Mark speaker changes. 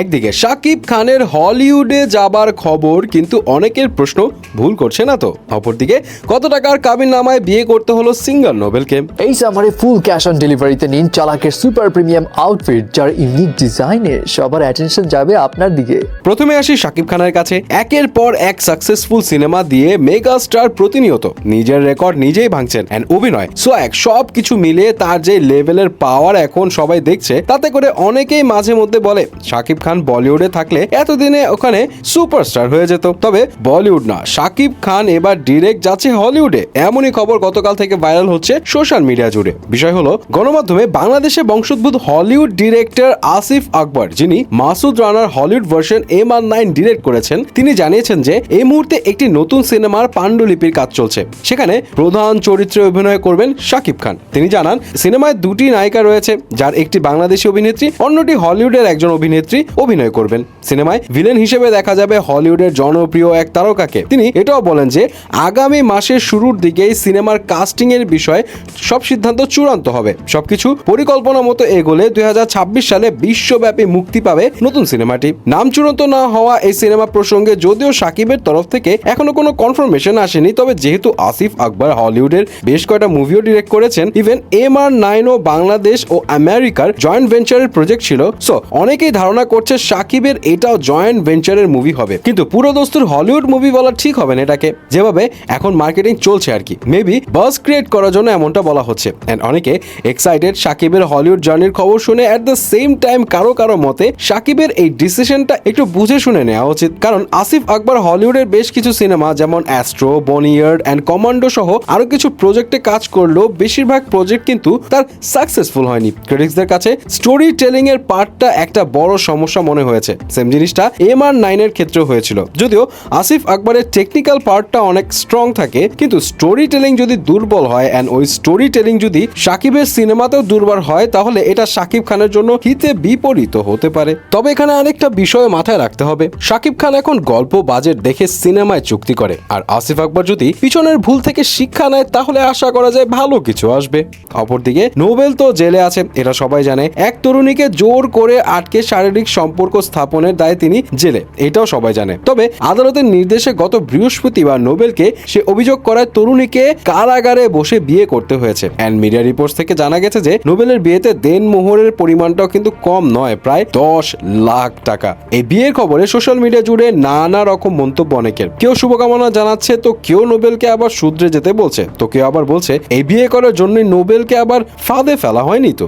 Speaker 1: একদিকে শাকিব খানের হলিউডে যাবার খবর কিন্তু অনেকের প্রশ্ন ভুল করছে না তো। অপরদিকে কত টাকার কাবিন নামায় বিয়ে করতে হলো সিঙ্গার নোবেলকে?
Speaker 2: এই সামারে ফুল ক্যাশ অন ডেলিভারিতে নিন চালাকের সুপার প্রিমিয়াম আউটফিট যার ইউনিক ডিজাইনে সবার অ্যাটেনশন যাবে আপনার দিকে।
Speaker 1: প্রথমে আসি শাকিব খানের কাছে। একের পর এক সাকসেসফুল সিনেমা দিয়ে মেগা স্টার প্রতিনিয়ত। নিজের রেকর্ড নিজেই ভাঙছেন অ্যান্ড অভিনয় সোয়াগ সব কিছু মিলে তার যে লেভেলের পাওয়ার এখন সবাই দেখছে তাতে করে অনেকেই মাঝে মধ্যে বলে শাকিব খান বলিউডে থাকলে এতদিনে ওখানে সুপারস্টার হয়ে যেত। তবে বলিউড না শাকিব খান এবার ডিরেক্ট যাচ্ছে হলিউডে। এমনই খবর গতকাল থেকে ভাইরাল হচ্ছে সোশ্যাল মিডিয়া জুড়ে। বিষয় হলো, গণমাধ্যমে বাংলাদেশে বংশোদ্ভূত হলিউড ডিরেক্টর আসিফ আকবর, যিনি Masud Rana Hollywood version M R nine direct করেছেন, তিনি জানিয়েছেন যে এই মুহূর্তে একটি নতুন সিনেমার পাণ্ডুলিপির কাজ চলছে। সেখানে প্রধান চরিত্রে অভিনয় করবেন শাকিব খান। তিনি জানান, সিনেমায় দুটি নায়িকা রয়েছে, যার একটি বাংলাদেশি অভিনেত্রী, অন্যটি হলিউডের একজন অভিনেত্রী অভিনয় করবেন। সিনেমায় ভিলেন হিসেবে দেখা যাবে হলিউডের জনপ্রিয় এক তারকাকে। তিনি এটাও বলেন যে, আগামী মাসের শুরুর দিকেই সিনেমার কাস্টিং এর বিষয়ে সব সিদ্ধান্ত চূড়ান্ত হবে। সবকিছু পরিকল্পনা মতো এগোলে দুই হাজার ছাব্বিশ সালে বিশ্বব্যাপী মুক্তি পাবে নতুন সিনেমাটি। নাম চূড়ান্ত না হওয়া এই সিনেমা প্রসঙ্গে যদিও সাকিবের তরফ থেকে এখনও কোনো কনফার্মেশন আসেনি, তবে যেহেতু আসিফ আকবর হলিউডের বেশ কয়টা মুভিও ডিরেক্ট করেছেন, ইভেন এম আর নাইনও বাংলাদেশ ও আমেরিকার জয়েন্ট ভেঞ্চারের প্রজেক্ট ছিল। সো, অনেকেই ধারণা করছে সাকিবের, এটাও জয়েন্ট ভেঞ্চারের মুভি হবে। কিন্তু পুরো দস্তুর হলিউড মুভি বলা ঠিক হবে না এটাকে। যেভাবে এখন মার্কেটিং চলছে আর কি। মেবি বাস ক্রিয়েট করার জন্য এমনটা বলা হচ্ছে। এন্ড অনেকে এক্সাইটেড সাকিবের হলিউড জার্নির খবর শুনে অ্যাট দ্য সেম টাইম কারও কারও মতে সাকিবের এই ডিসিশনটা একটু বুঝে শুনে নেওয়া উচিত। কারণ আসিফ আকবর হলিউডের বেশ কিছু সিনেমা যেমন অ্যাস্ট্রো বনিয়ার্ড অ্যান্ড কমান্ডো সহ আরও কিছু প্রজেক্টে কাজ করলেও বেশিরভাগ প্রজেক্ট কিন্তু তার সাকসেসফুল হয়নি। ক্রিটিক্সদের কাছে স্টোরি টেলিং এর পার্টটা একটা বড় সমস্যা মনে হয়েছে। সেম জিনিসটা এম আর নাইনের ক্ষেত্রেও হয়েছিল। যদিও আসিফ আকবরের টেকনিক্যাল পার্টটা অনেক স্ট্রং থাকে, কিন্তু স্টোরি টেলিং যদি দুর্বল হয় অ্যান্ড ওই স্টোরি টেলিং যদি সাকিবের সিনেমাতেও দুর্বল হয়, তাহলে এটা সাকিব খানের জন্য হিতে বিপরীত হতে পারে। তবে এখানে আরেকটা বিষয় মাথায় রাখতে হবে। সাকিব খান এখন গল্প, বাজেট দেখে সিনেমায় চুক্তি করে। আর আসিফ আকবর যদি পিছনের ভুল থেকে শিক্ষা নেয়, তাহলে আশা করা যায় ভালো কিছু আসবে। অপরদিকে নোবেল তো জেলে আছে, এটা সবাই জানে। এক তরুণীকে জোর করে আটকে শারীরিক সম্পর্ক স্থাপনের দায়ে তিনি জেলে, এটাও সবাই জানে। তবে আদালতের নির্দেশে গত বৃহস্পতিবার নোবেলকে সে অভিযোগ করায় তরুণীকে কারাগারে বসে বিয়ে করতে হয়েছে। অ্যান্ড মিডিয়া রিপোর্টস থেকে জানা গেছে যে, নোবেলের বিয়েতে দেন মোহরের পরিমাণটাও কিন্তু কম নয়, প্রায় দশ লাখ টাকা। এই বিয়ের খবরে সোশ্যাল মিডিয়া জুড়ে নানা রকম মন্তব্য অনেকের। কেউ শুভকামনা জানাচ্ছে, তো কেউ নোবেলকে আবার শুধরে যেতে বলছে। তো কেউ আবার বলছে, এই বিয়ে করার জন্যই নোবেলকে আবার ফাঁদে ফেলা হয়নি তো।